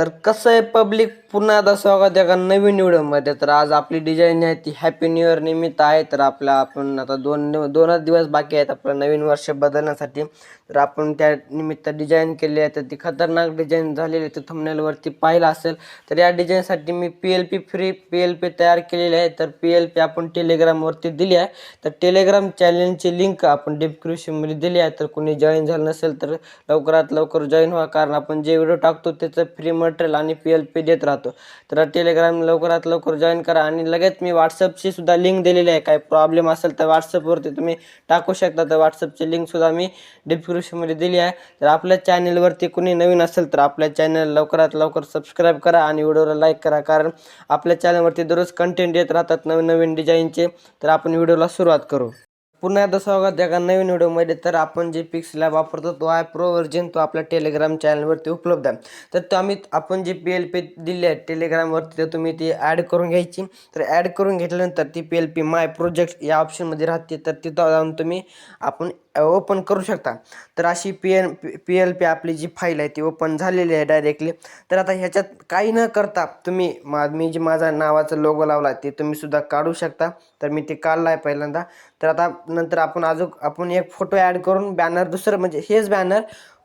तर कसं आहे पब्लिक पुन्हा एकदा स्वागत आहे एका नवीन व्हिडिओमध्ये. तर आज आपली डिझाईन आहे ती हॅपी न्यू इयर निमित्त आहे. तर आपला आपण आता दोन दोनच दिवस बाकी आहेत आपलं नवीन वर्ष बदलण्यासाठी. तर आपण त्या निमित्त डिझाईन केली आहे. तर ती खतरनाक डिझाईन झालेली आहे. ते थंबनेलवरती पाहिलं असेल तर या डिझाईनसाठी मी P L P free P L P तयार केलेली आहे. तर पी एल पी आपण टेलिग्रामवरती दिली आहे. तर टेलिग्राम चॅनलची लिंक आपण डिस्क्रिप्शनमध्ये दिली आहे. तर कोणी जॉईन झालं नसेल तर लवकरात लवकर जॉईन व्हा. कारण आपण जे व्हिडिओ टाकतो त्याचं फ्री मटेरियल आणि पी एल पी देत राहतो. तर टेलिग्राम लवकरात लवकर जॉईन करा आणि लगेच मी व्हॉट्सअपची सुद्धा लिंक दिलेली आहे. काय प्रॉब्लेम असेल तर व्हॉट्सअपवरती तुम्ही टाकू शकता. तर व्हॉट्सअपची लिंकसुद्धा मी डिस्क्रिप्शनमध्ये दिली आहे. तर आपल्या चॅनलवरती कुणी नवीन असेल तर आपल्या चॅनल लवकरात लवकर सबस्क्राईब करा आणि व्हिडिओला लाईक करा. कारण आपल्या चॅनलवरती दररोज कंटेंट येत राहतात नवीन नवीन डिझाईनचे तर आपण व्हिडिओला सुरुवात करू. पुन्हा एकदा स्वागत आहे एका नवीन व्हिडिओमध्ये. तर आपण जे पिक्स लॅब वापरतो तो आहे प्रो व्हर्जन तो आपल्या टेलिग्राम चॅनलवरती उपलब्ध आहे. तर तो आम्ही आपण जी पी एल पी दिली आहे टेलिग्रामवरती तर तुम्ही ती ॲड करून घ्यायची. तर ॲड करून घेतल्यानंतर ती P L P my project या ऑप्शनमध्ये राहते. तर तिथं जाऊन तुम्ही आपण ओपन करू शकता. तर अशी P N P L P आपली जी फाईल आहे ती ओपन झालेली आहे डायरेक्टली तर आता ह्याच्यात काही न करता तुम्ही मा मी जे माझा नावाचा लोगो लावला आहे ते तुम्ही सुद्धा काढू शकता. तर मी ते काढला आहे पहिल्यांदा. तर आता नंतर आपण अजून आपण एक फोटो ॲड करून बॅनर दुसरं म्हणजे हेच बॅनर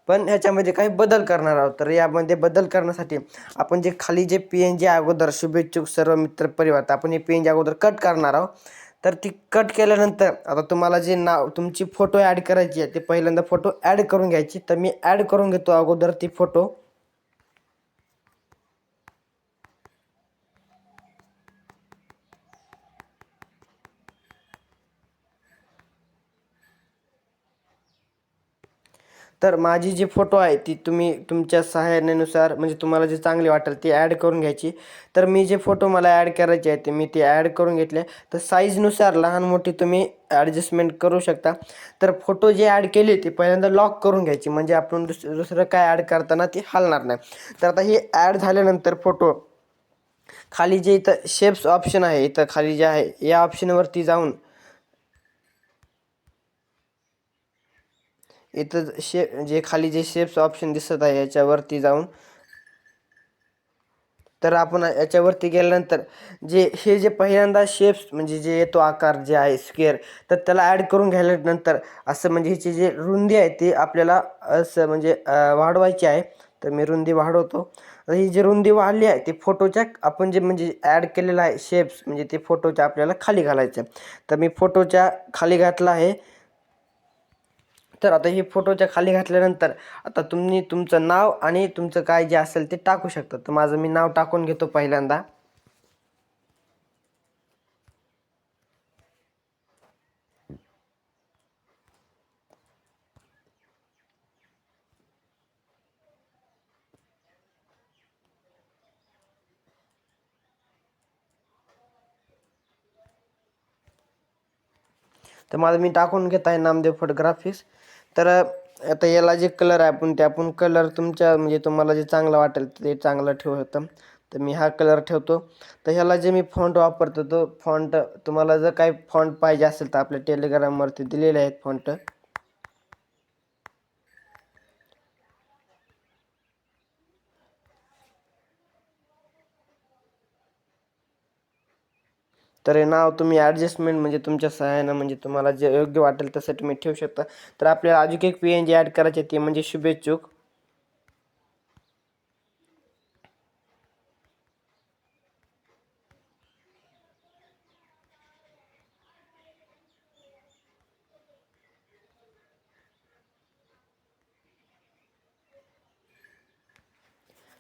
पण ह्याच्यामध्ये काही बदल करणार आहोत. तर यामध्ये बदल करण्यासाठी आपण जे खाली जे पी एन जी अगोदर शुभेच्छुक सर्व मित्र परिवार तर आपण हे पी एन जी अगोदर कट करणार आहोत. तर ती कट केल्यानंतर आता तुम्हाला जे नाव तुमची फोटो ॲड करायची आहे ते पहिल्यांदा फोटो ॲड करून घ्यायची. तर मी ॲड करून घेतो अगोदर ती फोटो तर माझी जी फोटो आहे ती तुम्ही तुमच्या सहाय्यानुसार म्हणजे तुम्हाला जे चांगली वाटेल ती ॲड करून घ्यायची. तर मी जे फोटो मला ॲड करायचे आहे ते मी ते ॲड करून घेतले. तर साईजनुसार लहान मोठी तुम्ही ॲडजस्टमेंट करू शकता. तर फोटो जे ॲड केले ते पहिल्यांदा लॉक करून घ्यायची म्हणजे आपण दुस दुसरं काय ॲड करताना ती हलणार नाही. तर आता हे ॲड झाल्यानंतर फोटो खाली जे इथं शेप्स ऑप्शन आहे इथं खाली जे आहे या ऑप्शनवरती जाऊन इथं शे जे खाली जे शेप्स ऑप्शन दिसत आहे याच्यावरती जाऊन. तर आपण याच्यावरती गेल्यानंतर जे हे जे पहिल्यांदा शेप्स म्हणजे जे येतो आकार जे आहे स्क्वेअर तर त्याला ॲड करून घ्यायल्यानंतर असं म्हणजे ह्याची जे रुंदी आहे ती आपल्याला असं म्हणजे वाढवायची आहे. तर मी रुंदी वाढवतो. ही जी रुंदी वाढली आहे ती फोटोच्या आपण जे म्हणजे ॲड केलेलं आहे शेप्स म्हणजे ते फोटोच्या आपल्याला खाली घालायचं. तर मी फोटोच्या खाली घातला आहे. तर आता हे फोटोच्या खाली घातल्यानंतर आता तुम्ही तुमचं नाव आणि तुमचं काय जे असेल ते टाकू शकता. तर माझं मी नाव टाकून घेतो पहिल्यांदा. तर माझं मी टाकून घेत आहे नामदेव फोटोग्राफीस तर आता याला जे कलर आहे आपण ते आपण कलर तुमच्या म्हणजे तुम्हाला जे चांगलं वाटेल ते चांगलं ठेवतं. तर मी हा कलर ठेवतो. तर ह्याला जे मी फॉन्ट वापरतो तो फॉन्ट तुम्हाला जर काही फॉन्ट पाहिजे असेल तर आपल्या टेलिग्रामवरती दिलेले आहेत फॉन्ट तर हे नाव तुम्ही ॲडजस्टमेंट म्हणजे तुमच्या सहाय्यानं म्हणजे तुम्हाला जे योग्य वाटेल तसं तुम्ही ठेवू शकता. तर आपल्याला अजून एक पी एन जी ॲड करायची ती म्हणजे शुभेच्छुक.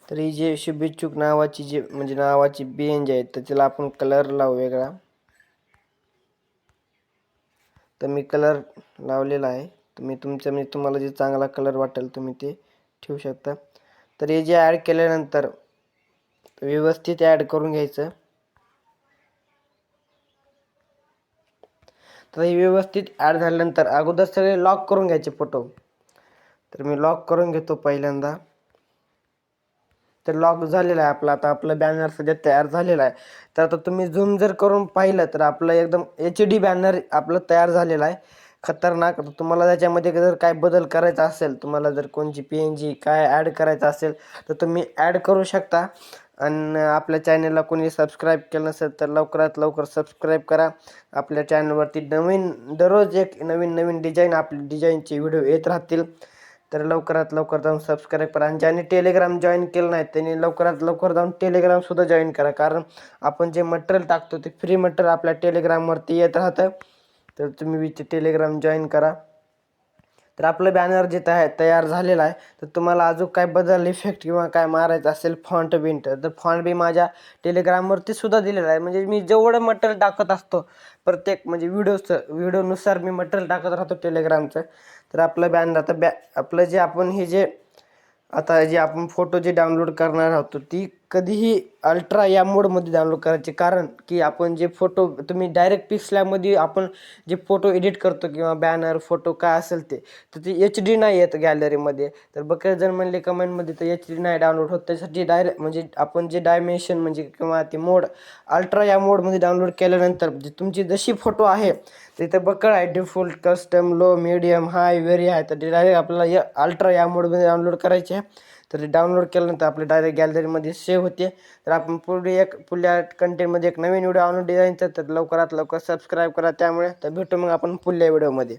तर ही जे शुभेच्छुक नावाची जे म्हणजे नावाची बेंज आहे तर तिला आपण कलर लावू वेगळा. तर मी कलर लावलेला आहे. तुम्ही तुमच्या म्हणजे तुम्हाला जे चांगला कलर वाटेल तुम्ही ते ठेवू शकता. तर हे जे ॲड केल्यानंतर व्यवस्थित ॲड करून घ्यायचं. तर हे व्यवस्थित ॲड झाल्यानंतर अगोदर सगळे लॉक करून घ्यायचे फोटो तर मी लॉक करून घेतो पहिल्यांदा. तर लॉक झालेला आहे आपला. आता आपलं बॅनर सध्या तयार झालेला आहे. तर आता तुम्ही झूम जर करून पाहिलं तर आपलं एकदम एच डी बॅनर आपलं तयार झालेलं आहे. खतरनाक. तर तुम्हाला त्याच्यामध्ये जर काय बदल करायचा असेल तुम्हाला जर कोणची पी एन जी काय ॲड करायचं असेल तर तुम्ही ॲड करू शकता. आणि आपल्या चॅनलला कोणी सबस्क्राईब केलं नसेल तर लवकरात लवकर सबस्क्राईब करा. आपल्या चॅनलवरती नवीन दररोज एक नवीन नवीन डिझाईन आपली डिझाईनचे व्हिडिओ येत राहतील. तर लवकरात लवकर जाऊन सबस्क्राईब करा. आणि ज्यांनी टेलिग्राम जॉईन केलं नाही त्यांनी लवकरात लवकर जाऊन टेलिग्रामसुद्धा जॉईन करा. कारण आपण जे मटेरियल टाकतो ते फ्री मटेरियल आपल्या टेलिग्रामवरती येत राहतं. तर तुम्ही विच टेलिग्राम जॉईन करा. तर आपलं बॅनर जे तया तयार झालेलं आहे तर तुम्हाला अजून काय बदल इफेक्ट किंवा काय मारायचं असेल फॉन्ट बिंट तर फॉन्ट बी माझ्या टेलिग्रामवरती सुद्धा दिलेला आहे. म्हणजे मी जेवढं मटेरियल टाकत असतो प्रत्येक म्हणजे व्हिडिओचं व्हिडिओनुसार मी मटेरियल टाकत राहतो टेलिग्रामचं तर आपलं बॅनर आता बॅ आपलं जे आपण हे जे आता जे आपण फोटो जे डाउनलोड करणार आहोत ती कधीही अल्ट्रा या मोडमध्ये डाउनलोड करायचे. कारण की आपण जे फोटो तुम्ही डायरेक्ट पिक्सल्यामध्ये आपण जे फोटो एडिट करतो किंवा बॅनर फोटो काय असेल ते तर ते एच डी नाही येत गॅलरीमध्ये तर बरेच जण म्हणले कमेंटमध्ये तर एच डी नाही डाउनलोड होत. त्यासाठी डायरेक्ट म्हणजे आपण जे डायमेन्शन म्हणजे किंवा ते मोड अल्ट्रा या मोडमध्ये डाउनलोड केल्यानंतर म्हणजे तुमची जशी फोटो आहे तिथे बकळ आहे. Default custom low medium high very high तर डायरेक्ट आपल्याला या अल्ट्रा या मोडमध्ये डाउनलोड करायचे आहे. तर डाउनलोड केल्यानंतर आपले डायरेक्ट गॅलरीमध्ये सेव्ह होते. तर आपण पुढे एक पुढल्या कंटेंटमध्ये एक नवीन व्हिडिओ आणून डिझाईनचा तर लवकरात लवकर सबस्क्राईब करा. त्यामुळे तर भेटू मग आपण पुढल्या व्हिडिओमध्ये